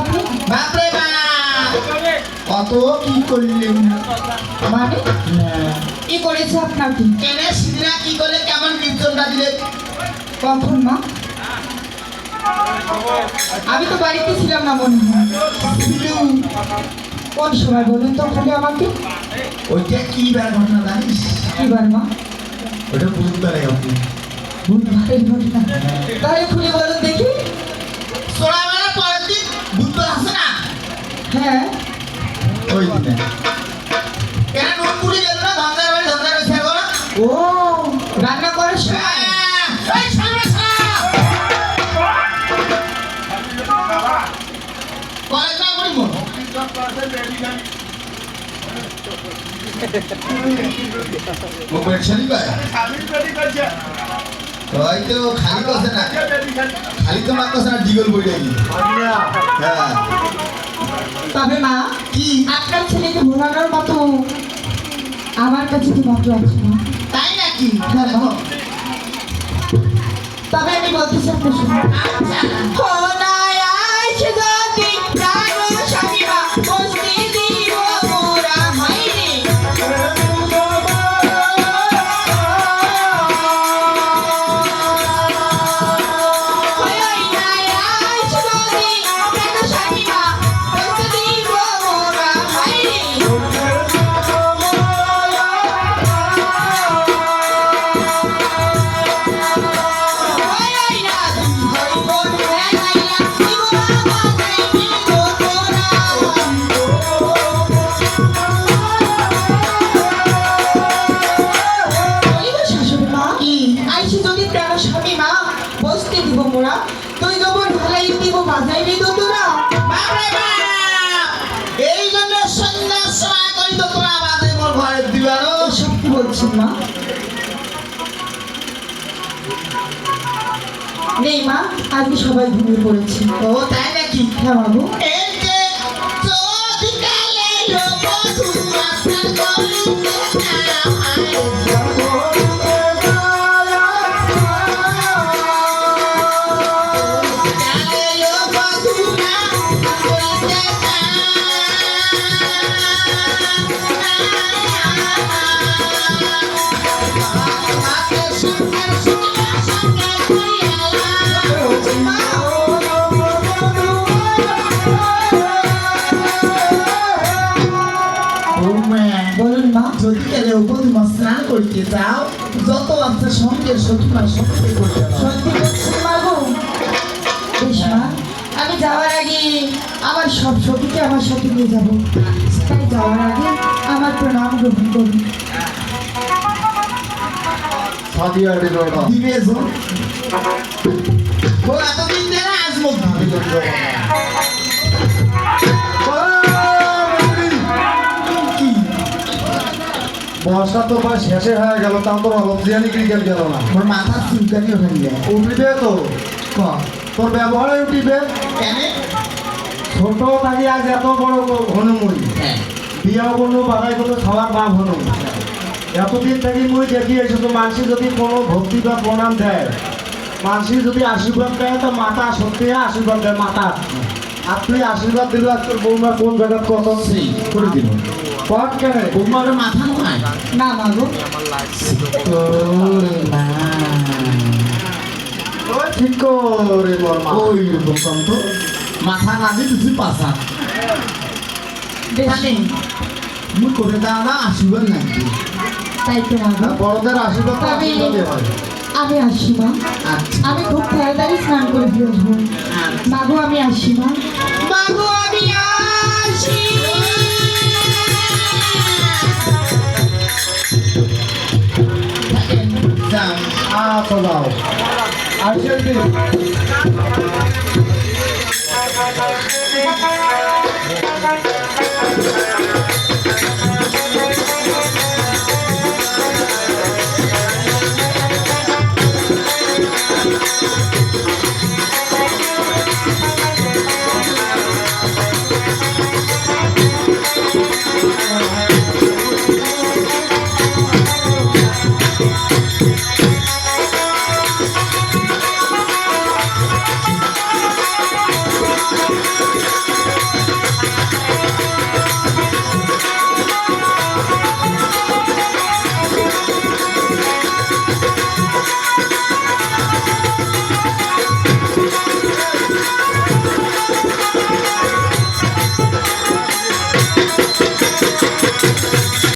আপনি বাপরে কি করলেন? মানে। কি করেছে আপনাকে কেনে সিদিনা কি করলে কেমন নির্জনটা দিলে কখন মা? আমি তো বাড়িতে ছিলাম না মনে হয়। কোন সময় বলুন তো খালি আমাকে? ওইটা কি বার ঘটনা জানিস? এবার মা? ওটা বুধবারে হবে। বুধবারের ঘটনা। তাহলে খুলে বলুন ও রান্না করার সময়। তো না। খালি তো মাত্র না ডিগল বই হ্যাঁ। তবে মা কি? আপনার ছেলেকে ভোলানোর মতো আমার কাছে তো মাত্র আছে না। তাই নাকি? হ্যাঁ, তবে আমি বলতেছি আপনার শুনুন হোনায় নেই মা আজকে সবাই ঘুমিয়ে পড়েছি। ও তাই নাকি? হ্যাঁ বাবু। এই গেলে উপদিমা স্নান করিতে চাও যত আছে সঙ্গে সখিমার সঙ্গে করতে সত্যি মা আমি যাওয়ার আগে আমার সব সখীকে আমার সাথে নিয়ে যাব। তাই যাওয়ার আগে আমার প্রণাম গ্রহণ করুন। দিবে। ও এতদিন ধরে আজ মুখ বর্ষা তো প্রায় শেষে হয়ে গেল তাও তো অলজিয়ানি ক্রিকেট গেল না। ওর মাথা চুলকানি যায়। উঠিবে তো তোর ব্যবহারে উঠিবে। কেন? ছোট থাকি আজ এত বড় হনুমুই হ্যাঁ। বিয়া কোনো বাধাই কোনো খাওয়ার বাপ হনু এতদিন থেকে মুই দেখি এসে তো মানুষ যদি কোনো ভক্তি বা প্রণাম দেয় মানুষ যদি আশীর্বাদ দেয় তো মাতা সত্যি আশীর্বাদ দেয় মাতা আর তুই আশীর্বাদ দিল আর তোর বৌমা কোন জায়গায় কত? সেই, করে দিব। পট কেন বৌমার মাথা নয়। না মা গো। মা। ঠিক করে মোর মা। ওই রকম কন্ত। মাথা না দিয়ে তুই পাশা বেশ। মুই করে দাও না আশীর্বাদ নাকি তাই তো মা বড়দের আশীর্বাদ তো আমি আমি আসি মা। আচ্ছা। আমি খুব তাড়াতাড়ি স্নান করে ফিরে আসব। আচ্ছা। মাগো আমি আসি মা। মাগো আমি আসি। Urgent Thank